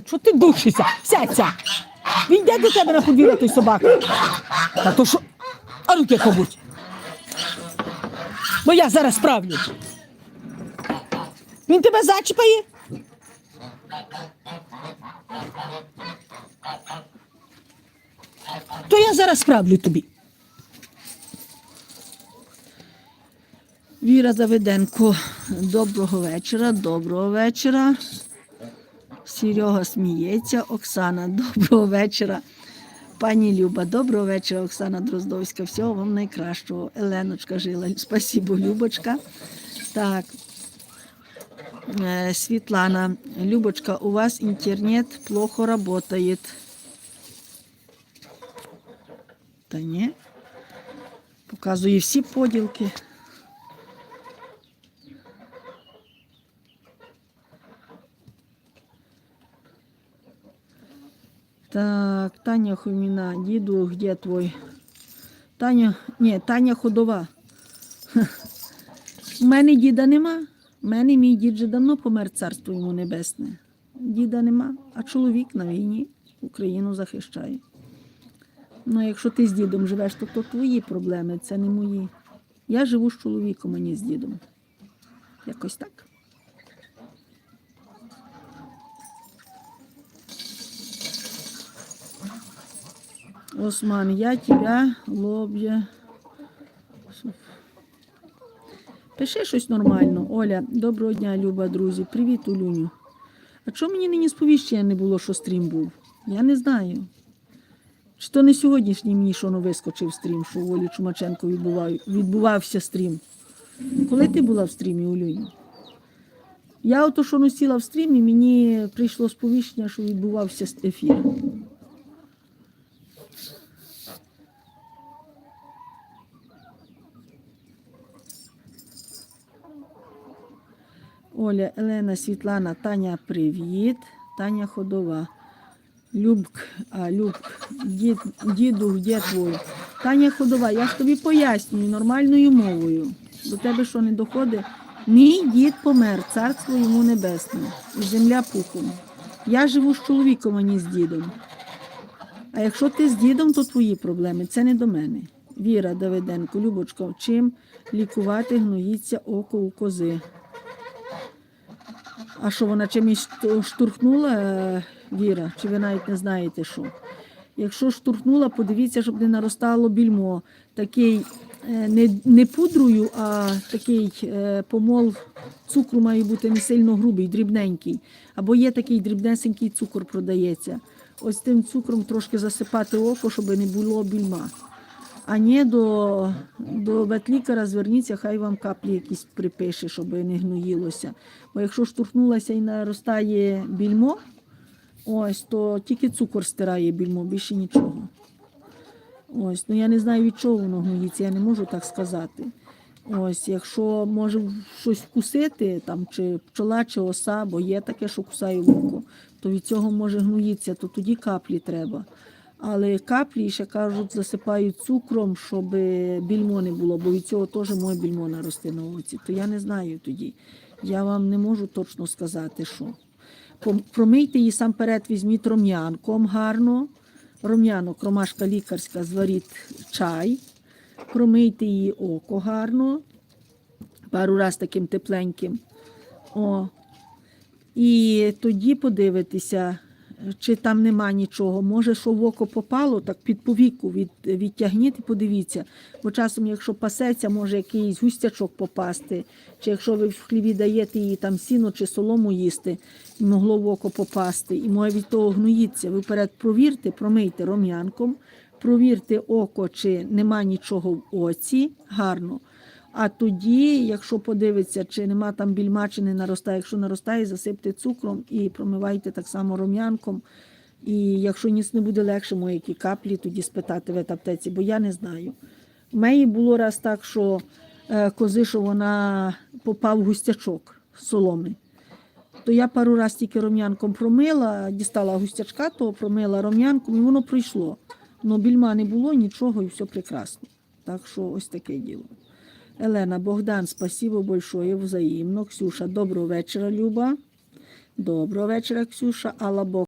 таке? Що ти душишся? Сядься. Він йде до тебе на подвір'я той собака. Та то що? А руки побудь. Бо я зараз справлю. Він тебе зачіпає? То я зараз справлю тобі. Віра Давиденко, доброго вечора, доброго вечора. Серега сміється, Оксана, доброго вечора. Пані Люба, доброго вечора, Оксана Дроздовська. Всього вам найкращого. Еленочка жила. Спасибо, Любочка. Так. Е, Світлана, Любочка, у вас інтернет плохо работает. Та ні. Показує всі поділки. Так, Таня Хоміна, діду, де твой? Таня, ні, Таня ходова. У мене діда нема. У мене мій дід вже давно помер царство йому небесне. Діда нема, а чоловік на війні Україну захищає. Ну, якщо ти з дідом живеш, то, то твої проблеми, це не мої. Я живу з чоловіком, а не з дідом. Якось так. Осман, я тебя лоб'я. Пиши щось нормально. Оля, доброго дня, Люба, друзі. Привіт, Улюню. А чому мені нині сповіщення не було, що стрім був? Я не знаю. Чи то не сьогоднішній мені що вискочив стрім, що у Олі Чумаченко відбував, відбувався стрім. Коли ти була в стрімі, Улюню? Я ото що носила в стрімі, мені прийшло сповіщення, що відбувався ефір. Оля, Елена, Світлана, Таня, привіт. Таня Ходова. Любк, а, Любк, дід, діду, де твой? Таня Ходова, я ж тобі пояснюю нормальною мовою. До тебе що не доходить? Мій дід помер, царство йому небесне, земля пухом. Я живу з чоловіком, а не з дідом. А якщо ти з дідом, то твої проблеми. Це не до мене. Віра Давиденко, Любочка, чим лікувати гноїться око у кози? А що вона чимось штурхнула, е, Віра? Чи ви навіть не знаєте що? Якщо штурхнула, подивіться, щоб не наростало більмо. Такий е, не, не пудрою, а такий е, помол цукру має бути не сильно грубий, дрібненький. Або є такий дрібнесенький цукор продається. Ось тим цукром трошки засипати око, щоб не було більма. А ні, до, до ветлікаря зверніться, хай вам каплі якісь припише, щоб не гноїлося. Бо якщо штурхнулася і наростає більмо, ось, то тільки цукор стирає більмо, більше нічого. Ось, ну я не знаю, від чого воно гноїться, я не можу так сказати. Ось, якщо може щось вкусити, там, чи пчола, чи оса, бо є таке, що кусає око, то від цього може гноїться, то тоді каплі треба. Але каплі, ще кажуть, засипають цукром, щоб більмо не було, бо від цього теж моє більмо наросте на оці. То я не знаю тоді. Я вам не можу точно сказати, що. Промийте її сам перед, візьміть ром'янком гарно. Ром'янок, ромашка лікарська, зваріть чай, промийте її око гарно, пару раз таким тепленьким. О. І тоді подивитися, чи там нема нічого. Може, що в око попало, так під повіку від, відтягніть і подивіться. Бо часом, якщо пасеться, може якийсь густячок попасти, чи якщо ви в хліві даєте їй там сіно чи солому їсти, могло в око попасти, і може від того гноїться. Ви вперед провірте, промийте ром'янком, провірте око, чи нема нічого в оці, гарно. А тоді, якщо подивиться, чи нема там більма, чи не наростає, якщо наростає, засипте цукром і промивайте так само рум'янком. І якщо ніц не буде легше, може які каплі, тоді спитати в аптеці, бо я не знаю. У мене було раз так, що е, кози, що вона попав густячок соломи. То я пару раз тільки ром'янком промила, дістала густячка, то промила ром'янком, і воно пройшло. Но більма не було, нічого, і все прекрасно. Так що ось таке діло. Елена, Богдан, спасибо большое, взаємно. Ксюша, доброго вечора, Люба. Доброго вечора, Ксюша. Алла Бог.